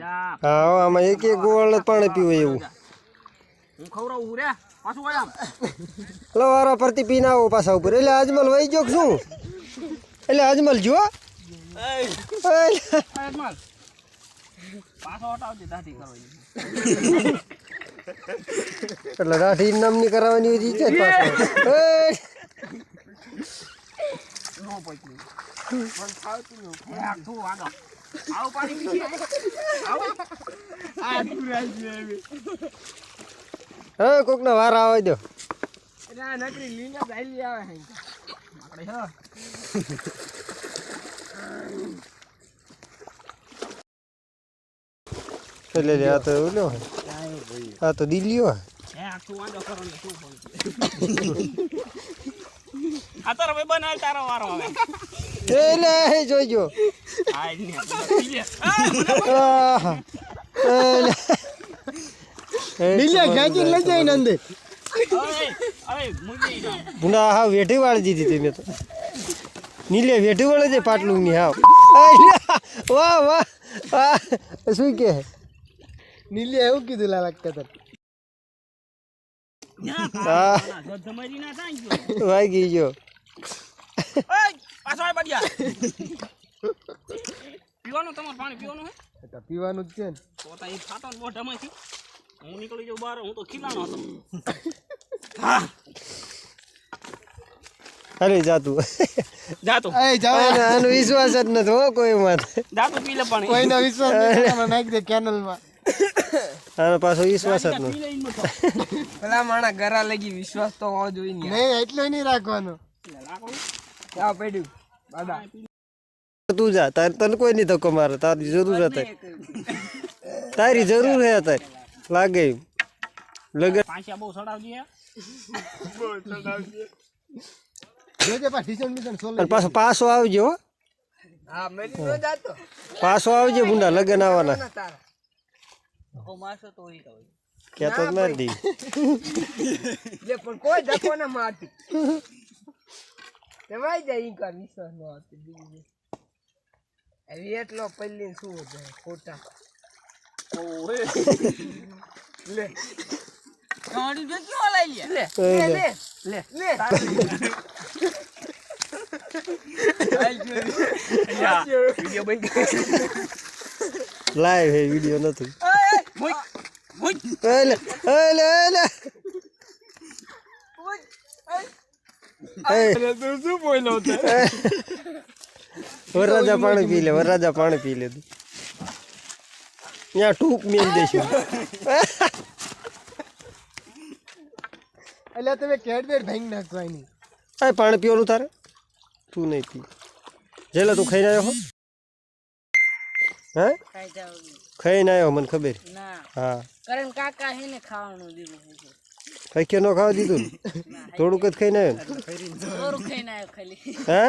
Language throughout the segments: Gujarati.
હા આમાં એક એક ગોળ પાણી પીવું એવું. હું ખવડાવું રે. પાછું વળ આમ. એટલે વારા પરથી પીને આવો પાછા ઉપર. એટલે અજમલ વહી ગયો શું? એટલે અજમલ જુઓ દાઢી એટલે રાઠી નામની કરાવવાની હોય છે જ પાછો? નો નું આવું પાણી પી આવો. આ તું રાજી આવી. કોક કોકના વાર આવે દો. ના નકરી લીંગા દાયલી આવે હે. આપણે હ. એટલે લે આ તો ઓલો હે. આ તો દિલ્હીઓ હે. આ ને તારો ભાઈ બનાવે તારો વારો આવે. એટલે એ જોઈજો આ જ ને પીએ આહા. એટલે ડીલિયા ખેંચીને લઈ જાય નંદે ભૂંડા હાવ વેઠી વાળી દીધી તમે તો. નીલે વેઠી વાળે છે પાટલું ની હાવ. વાહ વાહ શું કે? નીલે એવું કીધું લાલા કતર હા. વાગી ગયો. પાછો બડિયા. પીવાનું તમારે પાણી પીવાનું હે? તો પીવાનું જ છે ને? તો તા એ ફાટો ને મોઢામાંથી હું નીકળી જાઉં બહાર હું તો ખીલાનો હતો. અરે જાતું જાતું એ જાવ આનો આનો વિશ્વાસ જ નથી હો કોઈ માથે. જાતું પી લે પાણી. કોઈનો વિશ્વાસ નહીં આમાં નાખી દે કેનલમાં. આનો પાછો વિશ્વાસ જ નથી. લઈને પેલા માણા ગરા લગી વિશ્વાસ તો હોવો જોઈએ ને નહીં એટલો નહીં રાખવાનો. ત્યાં પડ્યું. દાદા તું જા તારે તને કોઈ નહીં ધક્કો મારે તારી જરૂર હતા તારી. જરૂર હે તારી. લાગે. લગન પાંચિયા બહુ સડાવજી હે જોજે પા ઢીસણ બીસણ સોલે. પાછો પાછો આવજો હો. હા મેરી નો જાતો પાછો આવજો ભૂંડા લગન આવવાના. ઓ મારશો તો હોય તો તો મારી દી. લે પણ કોઈ ધક્કો ના મારતી. તેમાં જાય ઈ કર વિશ્વાસ નો હતો બીજું હવે એટલો પલ્લી શું છે ખોટા. લે. ગાડી જો ક્યાં લઈ લે? લે લે લે. લે લાઈવ હે વીડિયો નથી. તું શું બોલ્યો છે વરરાજા પાણી પી લે વરરાજા પાણી પી લે. ત્યાં ટૂંક મેલ દેશું. એટલે તમે કેડબેર ભાંગી નાખો એની આ પાણી પીવાનું તારે? તું નહીં પી. જેલા તું ખાઈને આવ્યો હો. હે? ખાઈને આવ્યો મને ખબર. ના. હા. કરણ કાકા હે ને ખાવાનું દીધું છે. કઈ કે ન ખાવા દીધું થોડુંક જ ખાઈને આવ્યો ને? બોરું ખાઈને આવ્યો ખાલી. હે?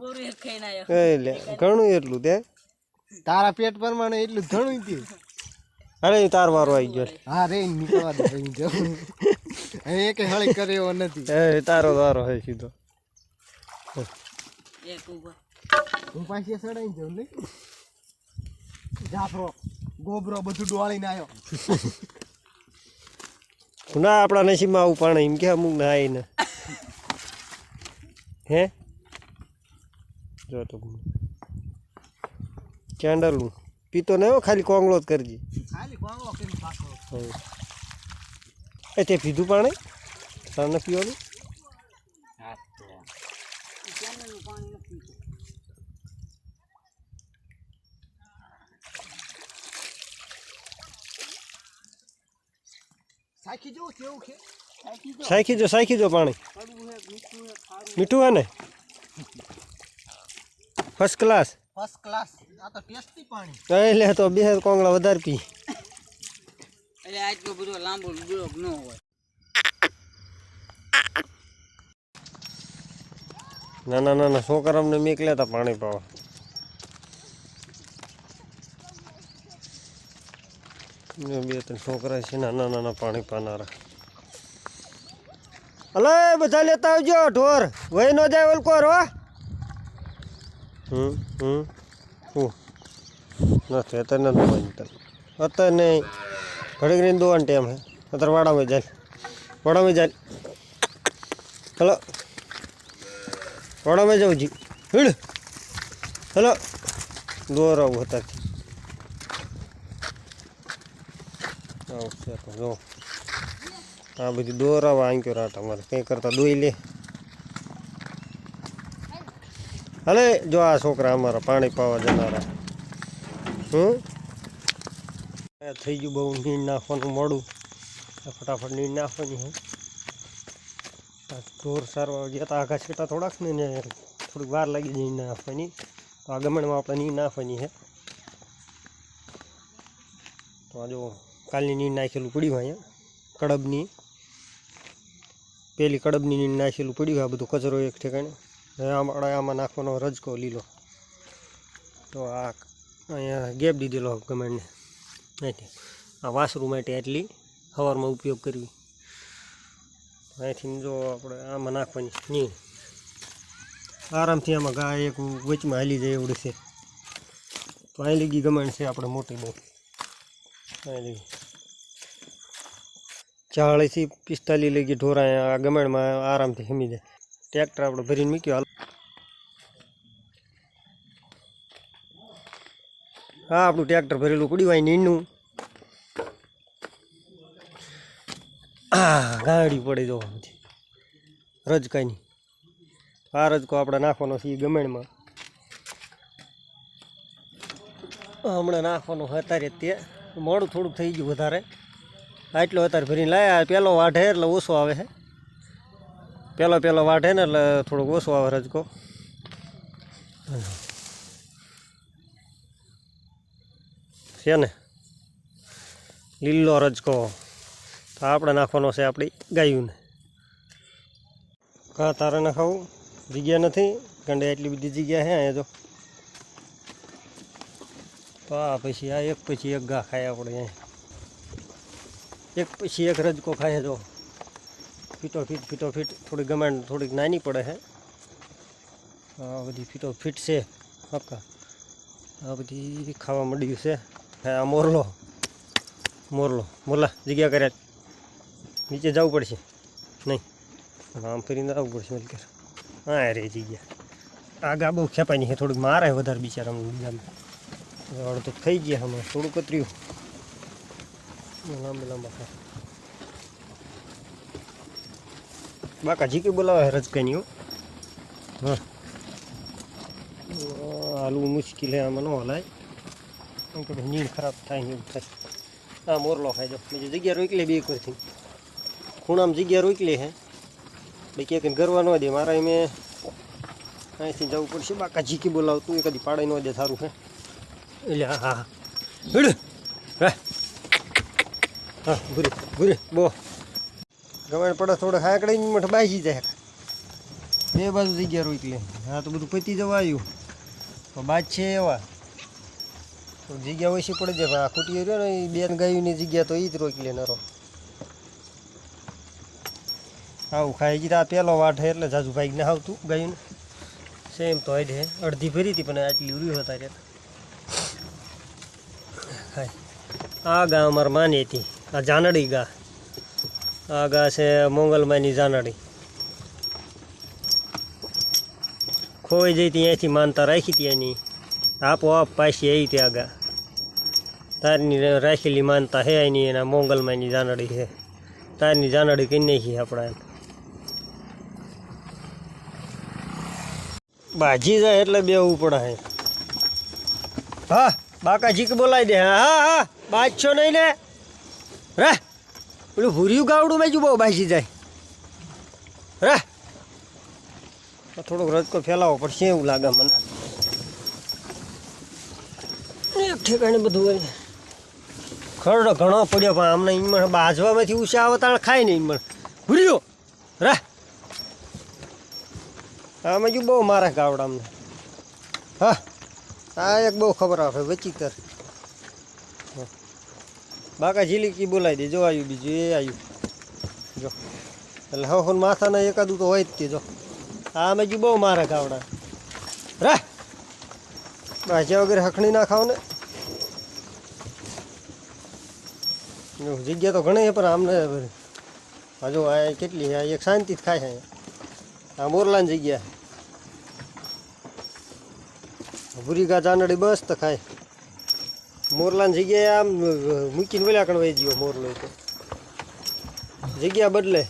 બોરું એક ખાઈને આવ્યો. એ લે ઘણું એટલું તે તારા પેટ પ્રમાણે એટલું ઘણું થયું અરે તાર વારો આવી ગયો. હા રે નીકળવા દે ભાઈ જો. એક હળી કર્યો નથી. એ તારો વારો હે સીધો. એક ઊભા. હું પાછી સડાઈ જઉં નહીં જાફરો ગોબરો બધું ડોળીને આવ્યો. ના આપણા નસીબમાં આવું પાણી એમ કે અમુક ના આવીને. હે? જો તો કેન્ડલનું પીતો ને હો ખાલી કોંગળો જ કરજે. એ તે પીધું પાણી? તને પીવાનું? સાખી જેવું કેવું છે? સાખી જો સાખી જો પાણી મીઠું હે ને ફર્સ્ટ ક્લાસ ફર્સ્ટ ક્લાસ આ તો ટેસ્ટી પાણી. એટલે તો બે કોંગળા વધારે પી. એટલે બધો લાંબો બ્લોક ન હોય. નાના નાના છોકરા અમને મેકલ્યા હતા પાણી પાવા. બે ત્રણ છોકરા છે નાના નાના પાણી પાનારા. અલે, બધા લેતા આવજો, ઢોર. વહી ન જાય ઓલકો રો હમ હમ. નથી, અત્યારે નથી તને અત્યારે નહીં. ઘડીક રહીને દોવાનો ટાઈમ હે. અત્યારે વાડામાં જાય. વાડામાં જાય. હલો. વાડામાં જાઉં જી હિડ. હલો. દોર આવું આવું જો. આ બધી દોરાવા આંક્યો રાટ અમારે. કંઈ કરતા દોઈ લે. હલે, જો આ છોકરા અમારા પાણી પાવા જનારા. હમ? થઈ ગયું બહુ નીર નાખવાનું મોડું. ફટાફટ નીર નાખવાની હે. ઢોર સારવા ગયા હતા આઘા છેટા થોડાક ને થોડીક વાર લાગી નીંદ નાખવાની. તો આ ગમણમાં આપણે નીર નાખવાની છે તો આ જો કાલની નીંદ નાખેલું પડ્યું અહીંયા. કડબની. પેલી કડબની નીંદ નાખેલું પડ્યું આ બધું કચરો એક ઠેકાણે. આમાં આમાં નાખવાનો રજકો લીલો. તો આ અહીંયા ગેપ દીધેલો ગમેન્ટને અહીંથી. આ વાસરૂ માટે એટલી હવારમાં ઉપયોગ કરવી. અહીંથી જો આપણે આમાં નાખવાની નીંદ આરામથી આમાં ગાય એક વચમાં હાલી જાય એવડું છે તો અહીં લીગી ગમેણ છે આપણે મોટી બહુ. અહીં લીગી ચાળીસથી પિસ્તાલીસ લગી ઢોરા આ ગમેણમાં આરામથી હમી જાય. ટ્રેક્ટર આપણે ભરીને મૂક્યો. હાલ. હા, આપણું ટ્રેક્ટર ભરેલું પડ્યું હોય નીંદનું આ ગાડી પડે જો રજકાની આ રજકો આપણે નાખવાનો છે એ ગમેણમાં. હમણાં નાખવાનું અત્યારે તે. મોડું થોડુંક થઈ ગયું વધારે. આટલો અત્યારે ભરીને લાયા પહેલો વાઢે એટલે ઓછો આવે છે પહેલો પહેલો વાઢે ને એટલે થોડોક ઓછો આવે રજકો. છે ને? લીલો રજકો. તો આપણે નાખવાનો છે આપણી ગાયુંને. કાં તારે નાખાવું? જગ્યા નથી? ગંડે એટલી બધી જગ્યા છે અહીંયા જો. તો આ પછી આ એક પછી એક ઘા ખાય આપણે અહીંયા. એક પછી એક રજકો ખાય જો ફીટો ફીટ ફીટો ફીટ. થોડી ગમે થોડીક નાની પડે છે આ બધી ફીટો ફીટ છે. આપકા આ બધી ખાવા મળ્યું છે. આ મોરલો. મોરલો. મોરલા જગ્યા કર્યા. નીચે જવું પડશે. નહીં. આમ ફરીને આવવું પડશે મલકેર હા રે જગ્યા આગા બહુ ખેપાની નહીં થોડુંક મારે વધારે બિચારા બીજામાં અડધો થઈ ગયા હમણાં. થોડું કતર્યું લાંબા લાંબા ખા બાકા જીકી બોલાવે રજકાની હો હાલવું મુશ્કેલ હે આમાં ન હલાય. એમ કે નીંદ ખરાબ થાય એવું થાય. હા મોરલો ખાઈ જાઓ. બીજી જગ્યા રોકી લે બે કરથી ખૂણામાં જગ્યા રોકલી હે ભાઈ ક્યાંક ગરવા ન દે. મારા મેં અહીંથી જવું પડશે. બાકા જીકી બોલાવતું એ કદી પાડાઈ ન દે સારું હે એટલે હા હા હા. હા, ભૂરી ભૂરી, બો. ગમે પડે થોડો હાકડી મઠ બાજી જાય. બે બાજુ જગ્યા રોકી લે હા તો બધું પતી જવા આવ્યું. તો બાજ છે એવા. તો જગ્યા ઓછી પડે જાય આ ખૂટી રહ્યો ને એ બેન ગાયુંની જગ્યા તો એ જ રોકી લે નરો. આવું ખાઈ ગઈ પહેલો વાટ હે એટલે જાજુભાઈ ને આવતું ગાયું સેમ તો હે અડધી ભરી હતી, પણ આટલી ઉરી હતા રે આ ગામ અમારે માની હતી. આ જાનડી ગા. આ ગા છે મોંગલમાની જાનડી. ખોઈ જઈ ત્યાંથી માનતા રાખી ત્યાંની આપોઆપ પાછી આવી ત્યાં આગા તારની રાખેલી માનતા હે એની, એના મોંગલમાની જાનડી છે તારની જાનડી કઈ નાખી આપણા બાજી જાય એટલે બેવું પડે હા. બાકા જીક બોલાવી દે. હા હા બાજશો નહીં ને રે, પેલું ભૂર્યું ગાવડું મેં બહુ બાજી જાય. રે થોડોક રજકો ફેલાવો પડશે એવું લાગે મને. એક ઠેકાણે બધું હોય. ખરડો ઘણો પડ્યો, પણ આમને ઈમણ બાજવામાંથી ઉછા આવે, તાણ ખાય ને ઈમણ. ભૂર્યો રે. આમાં જો બહુ મારે ગાવડા અમને હા, આ એક બહુ ખબર આપે વચીતર બાકા ઝીલીકી બોલાવી દે જો આવ્યું બીજું, એ આવ્યું જો. એટલે હવે હું માથાના એકાદું તો હોય જ તે જો. આ અમે ગયું બહુ મારા ગાવડા. રા! ભાજ્યા વગેરે હખણી ના ખાવ ને જગ્યા તો ઘણી પણ આમને હજુ આ કેટલી આ એક શાંતિ જ ખાય છે આ મોરલાની જગ્યા ભૂરી ગા ચાંદડી બસ તો ખાય. મોરલાની જગ્યાએ આમ મૂકીને વેલા કણવાઈ વહી ગયો મોરલો તો. જગ્યા બદલે.